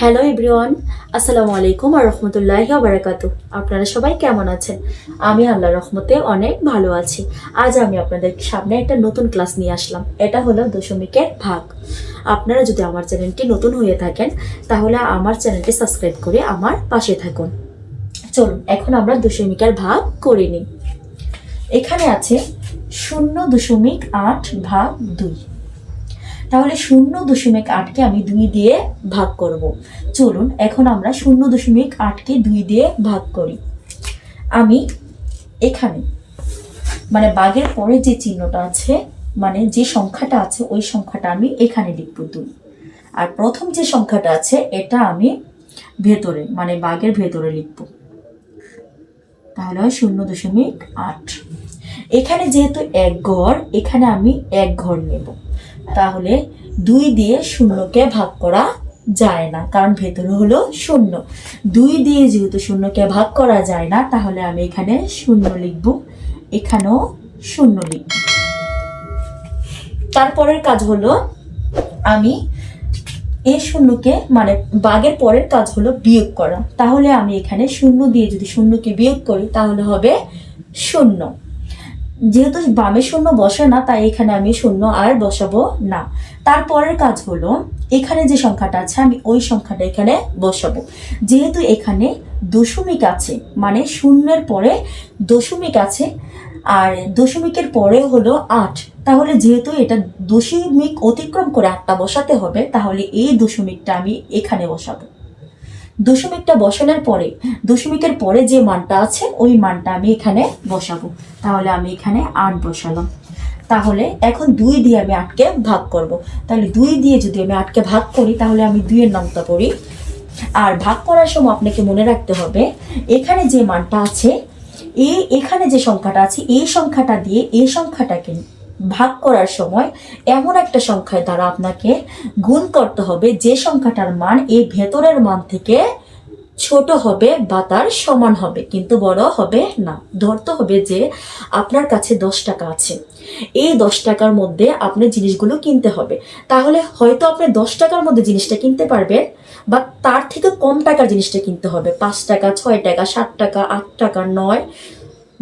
Hello everyone আসসালামু আলাইকুম আর রহমতুল্লাহি বারাকাত আপনারা সবাই কেমন আছেন? আমি আল্লাহ রহমতে অনেক ভালো আছি। আজ আমি আপনাদের সামনে একটা নতুন ক্লাস নিয়ে আসলাম। এটা হলো দশমিকের ভাগ। আপনারা যদি আমার চ্যানেলটি নতুন হয়ে থাকেন, তাহলে আমার চ্যানেলটি সাবস্ক্রাইব করে আমার পাশে থাকুন। চলুন, এখন আমরা দশমিকের ভাগ করে নিই। এখানে আছে শূন্য দশমিক আট ভাগ দুই। তাহলে শূন্য দশমিক আটকে আমি দুই দিয়ে ভাগ করব। চলুন, এখন আমরা শূন্য দশমিক আটকে দুই দিয়ে ভাগ করি। আমি এখানে মানে বাঘের পরে যে চিহ্নটা আছে মানে যে সংখ্যাটা আছে, ওই সংখ্যাটা আমি এখানে লিখব দুই। আর প্রথম যে সংখ্যাটা আছে, এটা আমি ভেতরে মানে বাঘের ভেতরে লিখব। তাহলে হয় শূন্য দশমিক আট। এখানে যেহেতু এক ঘর, এখানে আমি এক ঘর নেব। তাহলে দুই দিয়ে শূন্যকে ভাগ করা যায় না, কারণ ভেতরে হলো শূন্য। দুই দিয়ে যেহেতু শূন্যকে ভাগ করা যায় না, তাহলে আমি এখানে শূন্য লিখব, এখানেও শূন্য লিখব। তারপরের কাজ হলো আমি এই শূন্যকে মানে বাঘের পরের কাজ হলো বিয়োগ করা। তাহলে আমি এখানে শূন্য দিয়ে যদি শূন্যকে বিয়োগ করি, তাহলে হবে শূন্য। যেহেতু বামে শূন্য বসে না, তাই এখানে আমি শূন্য আর বসাবো না। তারপরের কাজ হলো, এখানে যে সংখ্যাটা আছে, আমি ওই সংখ্যাটা এখানে বসাবো। যেহেতু এখানে দশমিক আছে মানে শূন্যের পরে দশমিক আছে, আর দশমিকের পরে হলো আট। তাহলে যেহেতু এটা দশমিক অতিক্রম করে আটটা বসাতে হবে, তাহলে এই দশমিকটা আমি এখানে বসাবো। দশমিকটা বসানোর পরে, দশমিকের পরে যে মানটা আছে, ওই মানটা আমি এখানে বসাবো। তাহলে আমি এখানে আট বসালাম। তাহলে এখন দুই দিয়ে আমি আটকে ভাগ করব। তাহলে দুই দিয়ে যদি আমি আটকে ভাগ করি, তাহলে আমি দুইয়ের নামটা করি আর ভাগ করার সময় আপনাকে মনে রাখতে হবে, এখানে যে মানটা আছে এই এখানে যে সংখ্যাটা আছে এই সংখ্যাটা দিয়ে এই সংখ্যাটাকে ভাগ করার সময় এমন একটা সংখ্যায় দ্বারা আপনাকে গুণ করতে হবে, যে সংখ্যাটার মান এই ভেতরের মান থেকে ছোট হবে বা তার সমান হবে, কিন্তু বড় হবে না। ধরতে হবে যে আপনার কাছে দশ টাকা আছে। এই দশ টাকার মধ্যে আপনি জিনিসগুলো কিনতে হবে। তাহলে হয়তো আপনি দশ টাকার মধ্যে জিনিসটা কিনতে পারবেন, বা তার থেকে কম টাকার জিনিসটা কিনতে হবে। পাঁচ টাকা, ছয় টাকা, সাত টাকা, আট টাকা, নয়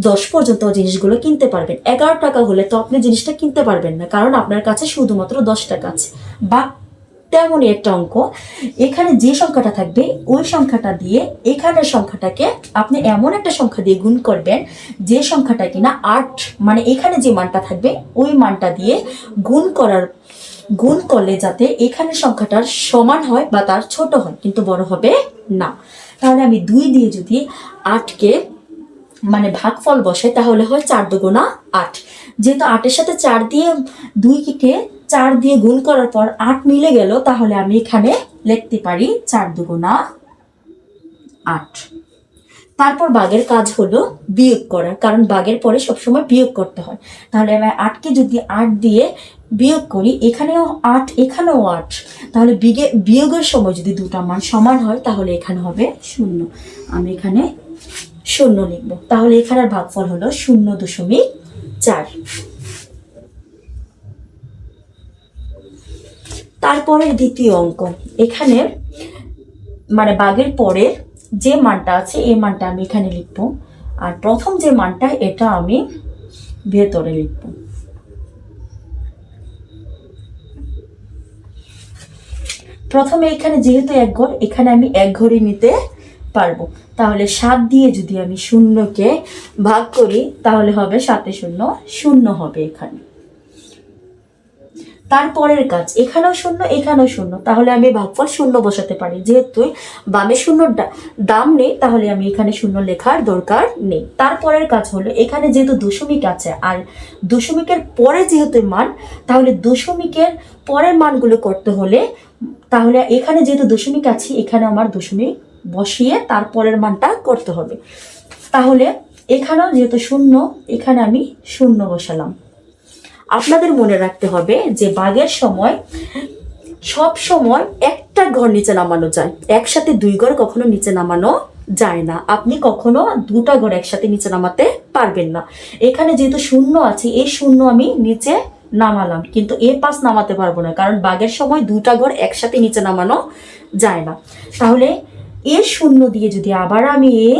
দশ পর্যন্ত জিনিসগুলো কিনতে পারবেন। এগারো টাকা হলে তো আপনি জিনিসটা কিনতে পারবেন না, কারণ আপনার কাছে শুধুমাত্র দশ টাকা আছে। বা তেমনই একটা অঙ্ক, এখানে যে সংখ্যাটা থাকবে, ওই সংখ্যাটা দিয়ে এখানের সংখ্যাটাকে আপনি এমন একটা সংখ্যা দিয়ে গুণ করবেন, যে সংখ্যাটা কিনা আট মানে এখানে যে মানটা থাকবে, ওই মানটা দিয়ে গুণ করার, গুণ করলে যাতে এখানের সংখ্যাটার সমান হয় বা তার ছোট হয়, কিন্তু বড় হবে না। তাহলে আমি দুই দিয়ে যদি আটকে মানে ভাগফল বসে, তাহলে হয় চার দুগুণা আট। যেহেতু আটের সাথে চার দিয়ে দুইকে চার দিয়ে গুণ করার পর আট মিলে গেল, তাহলে আমি এখানে লিখতে পারি চার দুগুণা আট। তারপর বাঘের কাজ হলো বিয়োগ করা, কারণ বাঘের পরে সবসময় বিয়োগ করতে হয়। তাহলে আমি আটকে যদি আট দিয়ে বিয়োগ করি, এখানেও আট এখানেও আট, তাহলে বিগে বিয়োগের সময় যদি দুটা মান সমান হয়, তাহলে এখানে হবে শূন্য। আমি এখানে শূন্য লিখব। তাহলে এখানের ভাগফল হলো শূন্য দশমিক চার। তারপরে দ্বিতীয় অঙ্ক। এখানে মানে বাঘের পরে যে মানটা আছে, এই মানটা আমি এখানে লিখব। আর প্রথম যে মানটা, এটা আমি ভেতরে লিখব। প্রথমে এখানে যেহেতু এক ঘর, এখানে আমি এক ঘরই নিতে পারব। তাহলে সাত দিয়ে যদি আমি শূন্যকে ভাগ করি, তাহলে হবে সাতে শূন্য শূন্য হবে এখানে। তারপরের কাজ, এখানেও শূন্য এখানেও শূন্য, তাহলে আমি ভাগফল শূন্য বসাতে পারি। যেহেতু বামে শূন্য দাম নেই, তাহলে আমি এখানে শূন্য লেখার দরকার নেই। তারপরের কাজ হলো, এখানে যেহেতু দশমিক আছে, আর দশমিকের পরে যেহেতু মান, তাহলে দশমিকের পরের মানগুলো করতে হলে, তাহলে এখানে যেহেতু দশমিক আছে, এখানে আমার দশমিক বসিয়ে তারপরের মানটা করতে হবে। তাহলে এখানেও যেহেতু শূন্য, এখানে আমি শূন্য বসালাম। আপনাদের মনে রাখতে হবে যে বাঘের সময় সব সময় একটা ঘর নিচে নামানো যায়। একসাথে দুই ঘর কখনো নিচে নামানো যায় না। আপনি কখনো দুটা ঘর একসাথে নিচে নামাতে পারবেন না। এখানে যেহেতু শূন্য আছে, এই শূন্য আমি নিচে নামালাম। কিন্তু এ পাঁচ নামাতে পারব না, কারণ বাঘের সময় দুটা ঘর একসাথে নিচে নামানো যায় না। তাহলে এ শূন্য দিয়ে যদি আবার আমি এ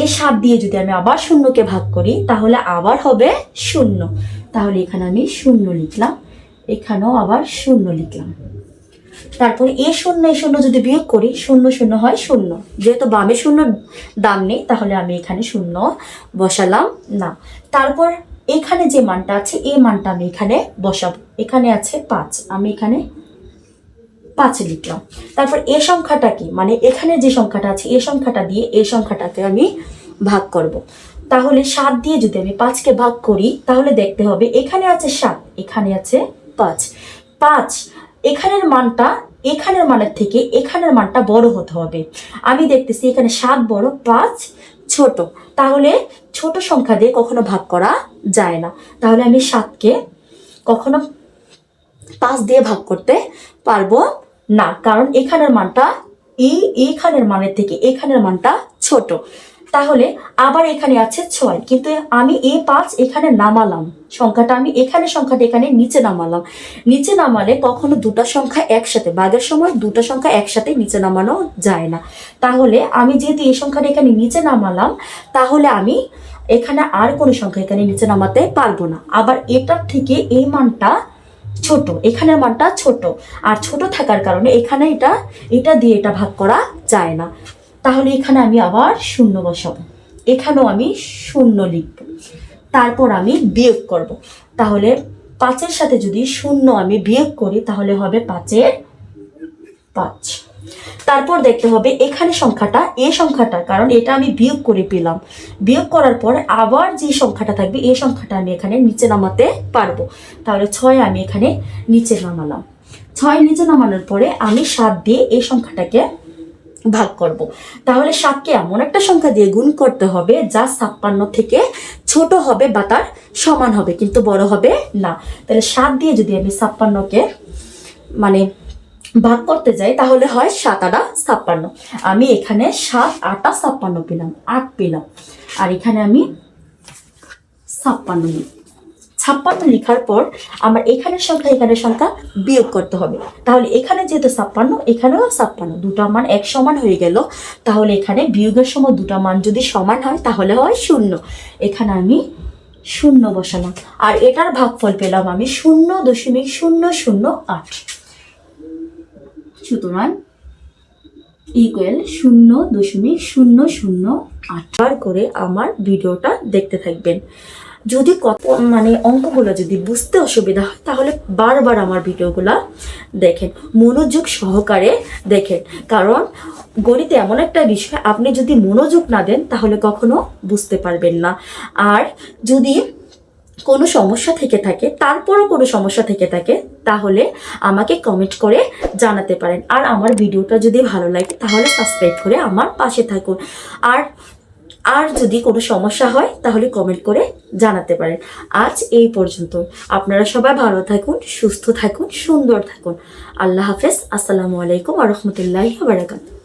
এ সাত দিয়ে যদি আমি আবার শূন্যকে ভাগ করি, তাহলে আবার হবে শূন্য। তাহলে এখানে আমি শূন্য লিখলাম, এখানেও আবার শূন্য লিখলাম। তারপর এ শূন্য এ শূন্য যদি বিয়োগ করি, শূন্য শূন্য হয় শূন্য। যেহেতু বামে শূন্য দাম নেই, তাহলে আমি এখানে শূন্য বসালাম না। তারপর এখানে যে মানটা আছে এই মানটা আমি এখানে বসাবো। এখানে আছে পাঁচ, আমি এখানে পাঁচ লিখলাম। তারপর এ সংখ্যাটা কি? মানে এখানে যে সংখ্যাটা আছে, এ সংখ্যাটা দিয়ে এই সংখ্যাটাকে আমি ভাগ করব। তাহলে সাত দিয়ে যদি আমি পাঁচকে ভাগ করি, তাহলে দেখতে হবে এখানে আছে সাত, এখানে আছে পাঁচ। পাঁচ, এখানের মানটা, এখানের মানের থেকে এখানের মানটা বড় হতে হবে। আমি দেখতেছি এখানে সাত বড়, পাঁচ ছোট। তাহলে ছোট সংখ্যা দিয়ে কখনো ভাগ করা যায় না। তাহলে আমি সাতকে কখনো পাঁচ দিয়ে ভাগ করতে পারব না, কারণ এখানের মানটা এই এইখানের মানের থেকে এখানের মানটা ছোট। তাহলে আবার এখানে আছে ছয়, কিন্তু আমি এ পাঁচ এখানে নামালাম। সংখ্যাটা আমি এখানে সংখ্যাটা এখানে নিচে নামালাম। নিচে নামালে কখনো দুটো সংখ্যা একসাথে, বাঘের সময় দুটো সংখ্যা একসাথে নিচে নামানো যায় না। তাহলে আমি যেহেতু এই সংখ্যাটা এখানে নিচে নামালাম, তাহলে আমি এখানে আর কোনো সংখ্যা এখানে নিচে নামাতে পারব না। আবার এটার থেকে এই মানটা ছোট এখানের মানটা ছোট। আর ছোট থাকার কারণে এখানে এটা এটা দিয়ে এটা ভাগ করা যায় না। তাহলে এখানে আমি আবার শূন্য বসাব। এখানেও আমি শূন্য লিখব। তারপর আমি বিয়োগ করব। তাহলে পাঁচের সাথে যদি শূন্য আমি বিয়োগ করি, তাহলে হবে পাঁচের পাঁচ। তারপর দেখতে হবে এখানে সংখ্যাটা, এ সংখ্যাটা কারণ এটা আমি বিয়োগ করে পেলাম। বিয়োগ করার পর আবার যে সংখ্যাটা থাকবে এই সংখ্যাটা আমি এখানে নিচে নামাতে পারব। তাহলে ছয় আমি এখানে নিচে নামালাম। ছয় নিচে নামানোর পরে আমি সাত দিয়ে এই সংখ্যাটাকে ভাগ করব। তাহলে সাতকে এমন একটা সংখ্যা দিয়ে গুণ করতে হবে, যা ছাপ্পান্ন থেকে ছোট হবে বা তার সমান হবে, কিন্তু বড় হবে না। তাহলে সাত দিয়ে যদি আমি ছাপ্পান্নকে মানে ভাগ করতে যাই, তাহলে হয় সাত আটা ছাপ্পান্ন। আমি এখানে সাত আটা ছাপ্পান্ন পেলাম, আট পেলাম। আর এখানে আমি ছাপ্পান্ন ছাপ্পান্ন লেখার পর আমার এখানের সংখ্যা এখানের সংখ্যা বিয়োগ করতে হবে। তাহলে এখানে যেহেতু ছাপ্পান্ন, এখানেও ছাপ্পান্ন। দুটা মান এক সমান হয়ে গেল। তাহলে এখানে বিয়োগের সময় দুটা মান যদি সমান হয়, তাহলে হয় শূন্য। এখানে আমি শূন্য বসালাম। আর এটার ভাগফল পেলাম আমি শূন্য দশমিক শূন্য শূন্য আট। সুতরাং ইকুয়াল শূন্য দশমিক শূন্য শূন্য আটবার করে আমার ভিডিওটা দেখতে থাকবেন। যদি কত মানে অঙ্কগুলো যদি বুঝতে অসুবিধা হয়, তাহলে বারবার আমার ভিডিওগুলো দেখেন। মনোযোগ সহকারে দেখেন। কারণ গণিতে এমন একটা বিষয়, আপনি যদি মনোযোগ না দেন, তাহলে কখনো বুঝতে পারবেন না। আর যদি কোনো সমস্যা থেকে থাকে, তারপরও কোনো সমস্যা থেকে থাকে তাহলে আমাকে কমেন্ট করে জানাতে পারেন। আর আমার ভিডিওটা যদি ভালো লাগে তাহলে সাবস্ক্রাইব করে আমার পাশে থাকুন। আর আর যদি কোনো সমস্যা হয় তাহলে কমেন্ট করে জানাতে পারেন। আজ এই পর্যন্ত। আপনারা সবাই ভালো থাকুন, সুস্থ থাকুন, সুন্দর থাকুন। আল্লাহ হাফেজ। আসসালামু আলাইকুম আ রহমতুল্লাহ বারাকাতুহ।